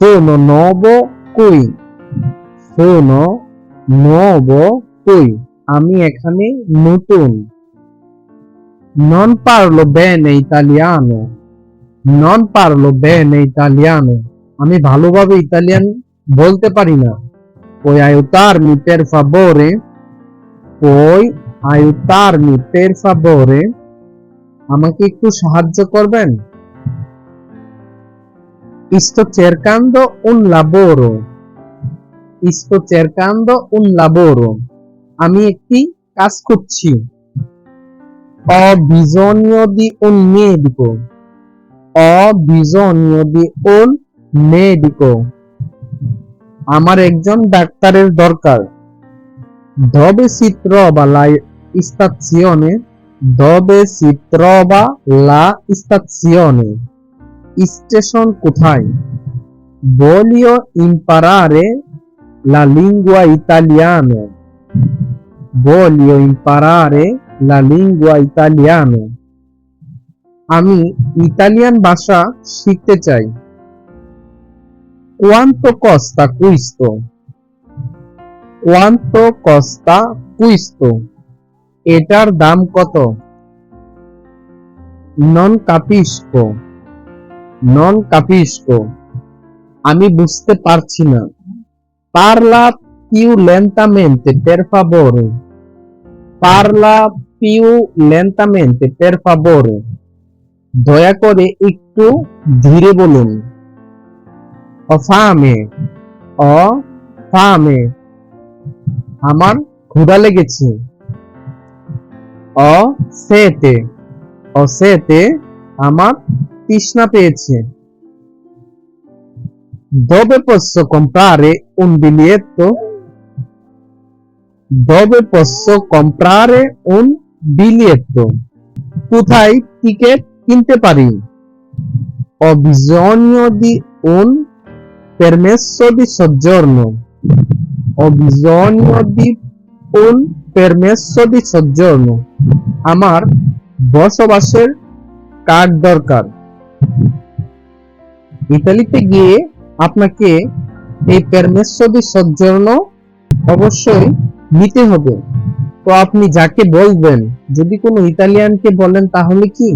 Sono nuovo qui. Sono nuovo qui. আমি এখানে নতুন Non parlo bene italiano. Non parlo bene italiano. আমি ভালোভাবে ইতালিয়ান বলতে পারি না Puoi aiutarmi per favore? Puoi aiutarmi per favore? আমাকে একটু সাহায্য করবেন Sto cercando un lavoro. Sto cercando un lavoro. আমি একটি কাজ করছি Ho bisogno di un medico. Ho bisogno di un medico. আমার একজন ডাক্তারের দরকার Dove si trova la stazione? Dove si trova la stazione? Station কোথায়? বলিও ইম্পারারে লা লিঙ্গুয়া ইতালিয়ানো বলিও ইম্পারারে লা লিঙ্গুয়া ইতালিয়ানো আমি ইতালিয়ান ভাষা শিখতে চাই। কোয়ান্তো কস্তা কুইস্তো কোয়ান্তো কস্তা কুইস্তো এটার দাম কত? নন কাপিস্কো নন কাপিস্ক আমি বুঝতে পারছি না। পারলা পিউ লেন্টামেন্টে পেরফা বোর পারলা পিউ লেন্টামেন্টে পেরফা বোর দয়া করে একটু ধীরে বলুন। অফামে অ ফামে আমার ক্ষুধা লেগেছে। অ সেতে অ সেতে আমার তৃষ্ণা পেয়েছে Dove posso comprare un biglietto? Dove posso comprare un biglietto? কোথায় টিকেট কিনতে পারি Ho bisogno di un permesso di soggiorno. Ho bisogno di un. আমার বসবাসের কার্ড দরকার ইতালিতে গিয়ে আপনাকে এই প্যারমেশ্বরী সজ্জন অবশ্যই নিতে হবে। তো আপনি যাকে বলবেন, যদি কোনো ইতালিয়ানকে বলেন, তাহলে কি?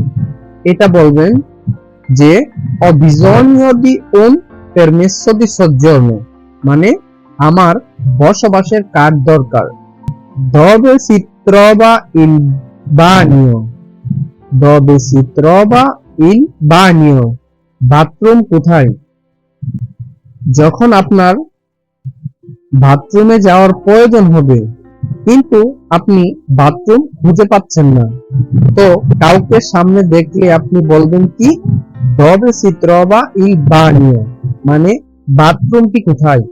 এটা বলবেন যে অবিজনীয়দি ওন প্যারমেশ্বরী সজ্জন মানে আমার বসবাসের কার দরকার। দবে চিত্র বা ইন বা নিয় দবে চিত্র বা il bagno বাথরুম কোথায়? যখন আপনার বাথরুমে যাওয়ার প্রয়োজন হবে, কিন্তু আপনি বাথরুম খুঁজে পাচ্ছেন না। তো কাউকে সামনে দেখলে আপনি বলবেন কি? dove si trova il bagno মানে বাথরুমটি কোথায়?